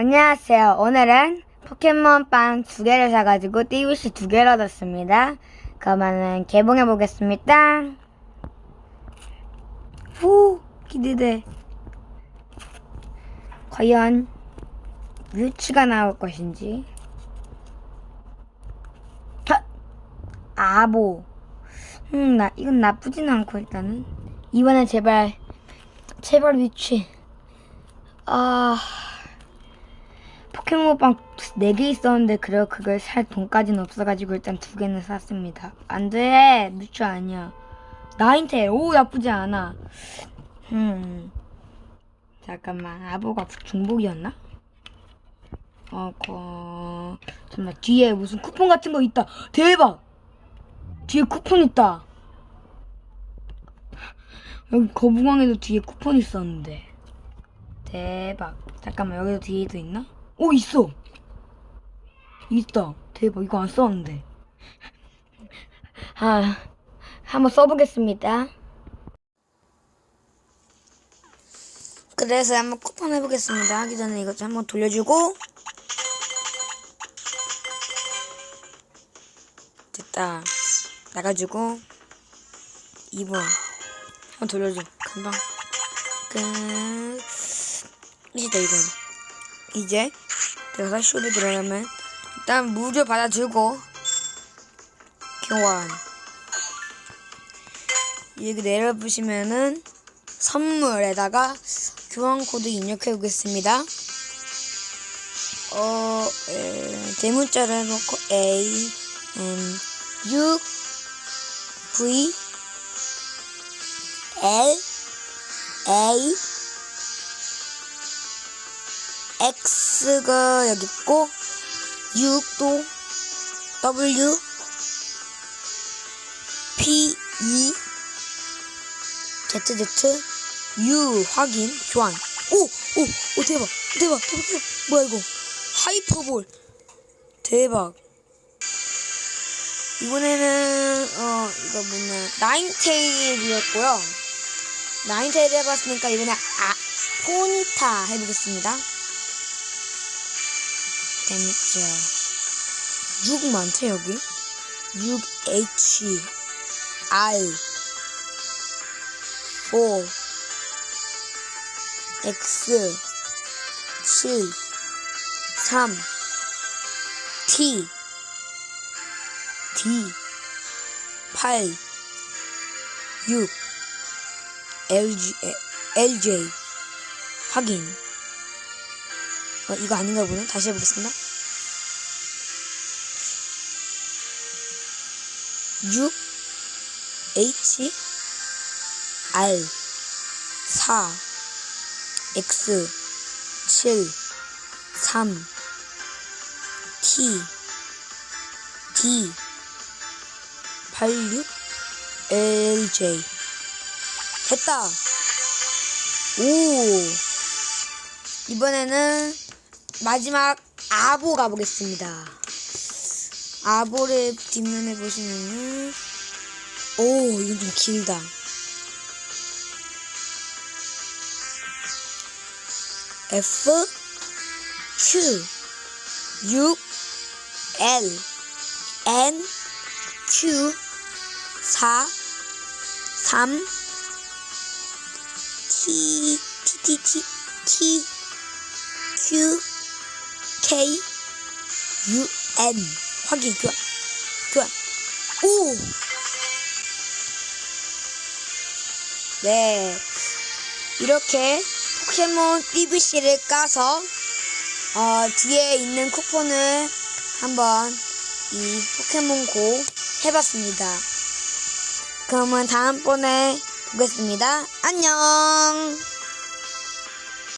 안녕하세요. 오늘은 포켓몬빵 두 개를 사가지고 띠부씨 두 개를 얻었습니다. 그러면은 개봉해 보겠습니다. 후 기대돼. 과연 뮤츠가 나올 것인지. 하! 아보. 음, 나 이건 나쁘진 않고 일단은 이번엔 제발 제발 뮤츠. 아. 포켓몬빵 4개 있었는데 그래 그걸 살 돈까지는 없어가지고 일단 두 개는 샀습니다. 안 돼! 뮤츠 아니야. 나인테일. 오 나쁘지 않아. 음. 잠깐만. 아보가 중복이었나? 어, 거... 잠깐만. 뒤에 무슨 쿠폰 같은 거 있다. 대박! 뒤에 쿠폰 있다. 여기 거북왕에도 뒤에 쿠폰 있었는데. 대박. 잠깐만 여기도 뒤에도 있나? 오 있어. 있다. 대박 이거 안 썼는데. 아 한번 써보겠습니다. 그래서 한번 쿠폰 해보겠습니다. 하기 전에 이것 좀 한번 돌려주고 됐다. 나가지고 2번 한번 돌려줘. 금방 끝. 이제다 이건. 이제 내가 쇼에 들어가면 일단 무료 받아주고 교환 여기 내려보시면은 선물에다가 교환 코드 입력해 보겠습니다. 어, 에, 대문자를 해놓고 A, M, 6, V, L, A, X가 여기 있고 6도 W P E Z Z U 확인 교환. 오오 오 대박 대박 대박 대박. 뭐야 이거? 하이퍼볼. 대박. 이번에는 어 이거 뭐냐. 나인테일이었고요. 나인테일 해봤으니까 이번에 아 포니타 해보겠습니다 재밌죠. 6 많대 여기. 6 H R 4 X 7 3 T D 8 6 LG LJ 확인 어, 이거 아닌가 보네. 다시 해보겠습니다. 6 H R 4 X 7 3 T D 86 LJ 됐다. 오 이번에는 마지막 아보 가보겠습니다. 아보를 뒷면에 보시면은 오 이건 좀 길다. F Q 6 L N Q 4 3 T T T T T Q K U N 확인 교환 교환 오! 네 이렇게 포켓몬 DVC를 까서 어, 뒤에 있는 쿠폰을 한번 이 포켓몬고 해봤습니다. 그러면 다음번에 보겠습니다. 안녕!